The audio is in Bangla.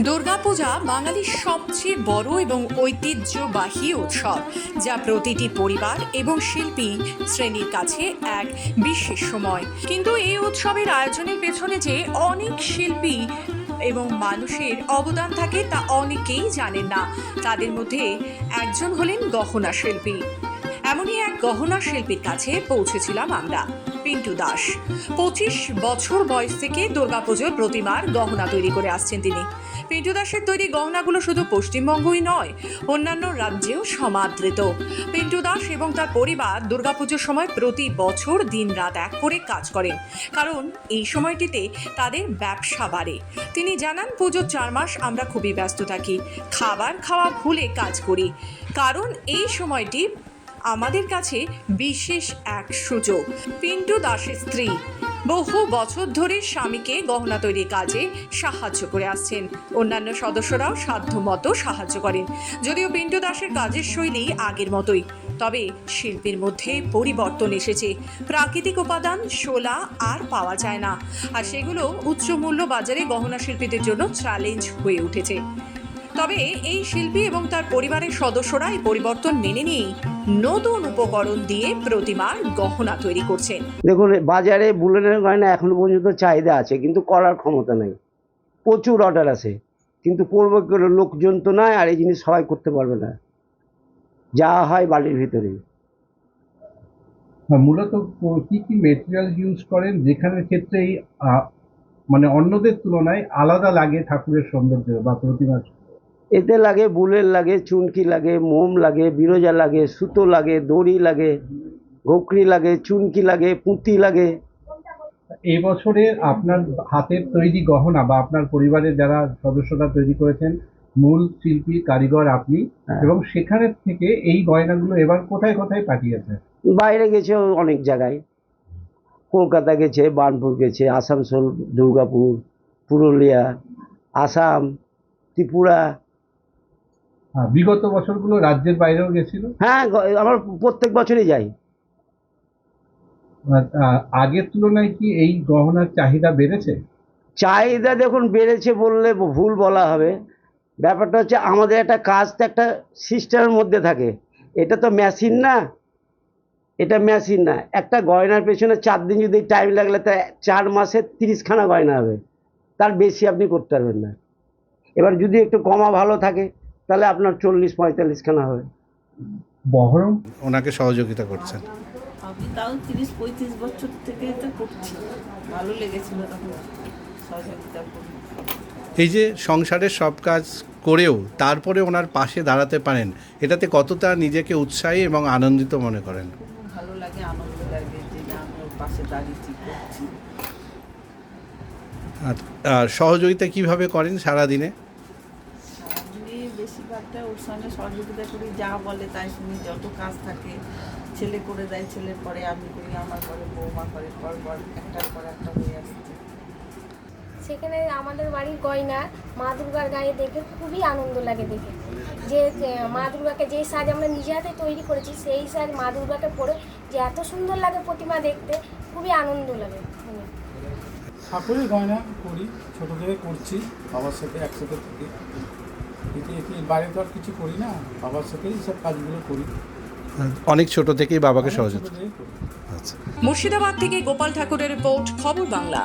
দুর্গাপূজা বাঙালির সবচেয়ে বড় এবং ঐতিহ্যবাহী উৎসব, যা প্রতিটি পরিবার এবং শিল্পী শ্রেণির কাছে এক বিশেষ সময়। কিন্তু এই উৎসবের আয়োজনের পেছনে যে অনেক শিল্পী এবং মানুষের অবদান থাকে, তা অনেকেই জানেন না। তাদের মধ্যে একজন হলেন গহনা শিল্পী। এমনই এক গহনা শিল্পীর কাছে পৌঁছেছিলাম আমরা। পিন্টু দাস। পঁচিশ বছর বয়স থেকে দুর্গাপুজোর প্রতিমার গহনা তৈরি করে আসছেন তিনি। পিন্টু দাসের তৈরি গহনাগুলো শুধু পশ্চিমবঙ্গই নয়, অন্যান্য রাজ্যেও সমাদৃত। পিন্টু দাস এবং তার পরিবার দুর্গাপুজোর সময় প্রতি বছর দিন রাত এক করে কাজ করেন, কারণ এই সময়টিতে তাদের ব্যবসা বাড়ে। তিনি জানান, পুজোর চার মাস আমরা খুবই ব্যস্ত থাকি, খাবার খাওয়া ভুলে কাজ করি, কারণ এই সময়টি আমাদের কাছে বিশেষ এক সুযোগ। পিন্টু দাসের স্ত্রী। বহু বছর ধরে স্বামীকে গহনা তৈরির কাজে সাহায্য করে আসছেন। অন্যান্য সদস্যরাও সাধ্যমতো সাহায্য করেন। যদিও পিন্টু দাসের কাজের শৈলী আগের মতোই, তবে শিল্পীর মধ্যে পরিবর্তন এসেছে। প্রাকৃতিক উপাদান, শোলা আর পাওয়া যায় না। আর সেগুলো উচ্চ মূল্য বাজারে গহনা শিল্পীদের জন্য চ্যালেঞ্জ হয়ে উঠেছে। তবে এই শিল্পী এবং তার পরিবারের সদস্যরা এই পরিবর্তন মেনে নিয়েই নতুন উপকরণ দিয়ে প্রতিমার গহনা তৈরি করছেন। দেখুন বাজারে বুলেটের গয়না এখনও পর্যন্ত চাহিদা আছে কিন্তু করার ক্ষমতা নেই। প্রচুর অর্ডার আছে কিন্তু করব করে লোকজন তো নয় আর এই জিনিস সবাই করতে পারবে না। যা হয় বাড়ির ভিতরে। হ্যাঁ, মূলত কো- কি মেটেরিয়াল ইউজ করেন? যেখানের ক্ষেত্রে এই মানে অন্যদের তুলনায় আলাদা লাগে ঠাকুরের সৌন্দর্য বা প্রতিমা এতে লাগে বুলের লাগে চুনকি লাগে মোম লাগে বিরোজা লাগে সুতো লাগে দড়ি লাগে গোকরি লাগে চুনকি লাগে পুঁতি লাগে। এই বছরের আপনার হাতের তৈরি গহনা বা আপনার পরিবারের যারা সদস্যরা তৈরি করেছেন মূল শিল্পী কারিগর আপনি হ্যাঁ। এবং সেখানের থেকে এই গয়নাগুলো এবার কোথায় কোথায় পাঠিয়েছে? বাইরে গেছে অনেক জায়গায়। কলকাতা গেছে বার্নপুর গেছে আসানসোল দুর্গাপুর পুরুলিয়া আসাম ত্রিপুরা বিগত বছরগুলো রাজ্যের বাইরেও গেছিল। হ্যাঁ আমার প্রত্যেক বছরই যাই। আগের তুলনায় কি এই গহনার চাহিদা বেড়েছে? চাহিদা দেখুন বেড়েছে বললে ভুল বলা হবে। ব্যাপারটা হচ্ছে আমাদের একটা কাজ তো একটা সিস্টেমের মধ্যে থাকে। এটা তো মেশিন না। এটা মেশিন না। একটা গয়নার পেছনে চার দিন যদি টাইম লাগলে তা চার মাসে তিরিশখানা গয়না হবে। তার বেশি আপনি করতে পারবেন না। এবার যদি একটু কমা ভালো থাকে তাহলে আপনার চল্লিশ পঁয়তাল্লিশ পঁয়তাল্লিশখানা হবে। বহরম? ওনাকে সহযোগিতা করছেন। আমি তাও তিরিশ পঁয়ত্রিশ বছর থেকে তো করছি। ভালো লেগেছিল তখন সহযোগিতা এই যে সংসারের সব কাজ করেও তারপরে ওনার পাশে দাঁড়াতে পারেন এটাতে কতটা নিজেকে উৎসাহী এবং আনন্দিত মনে করেন? ভালো লাগে আনন্দ লাগে যে না ওর পাশে দাঁড়িয়েছি করছি। আর সহযোগিতা কীভাবে করেন সারা দিনে সারাদিনে? বেশিরভাগটা ওর সঙ্গে সহযোগিতা করি যা বলে তাই শুনি যত কাজ থাকে ছেলে করে দেয় ছেলের পরে আমি করি আমার পরে বৌমা করে পর পর একটার পর একটা হয়ে আসছে। সেখানে আমাদের বাড়ির গয়না মা দুর্গার গায়ে দেখে খুবই আনন্দ লাগে দেখে। যে যে মা দুর্গাকে যেই সাজ আমরা নিজে হাতে তৈরি করেছি সেই সাজ মা দুর্গাকে পরে যে এত সুন্দর লাগে প্রতিমা দেখতে খুবই আনন্দ লাগে। ঠাকুরের গয়না করি ছোটো থেকে করছি বাবার সাথে একসাথে থেকে এতে এতে বাইরে তো আর কিছু করি না বাবার সাথেই সব কাজগুলো করি। অনেক ছোট থেকেই বাবাকে সহযোগিতা আচ্ছা। মুর্শিদাবাদ থেকে গোপাল ঠাকুরের রিপোর্ট খবর বাংলা।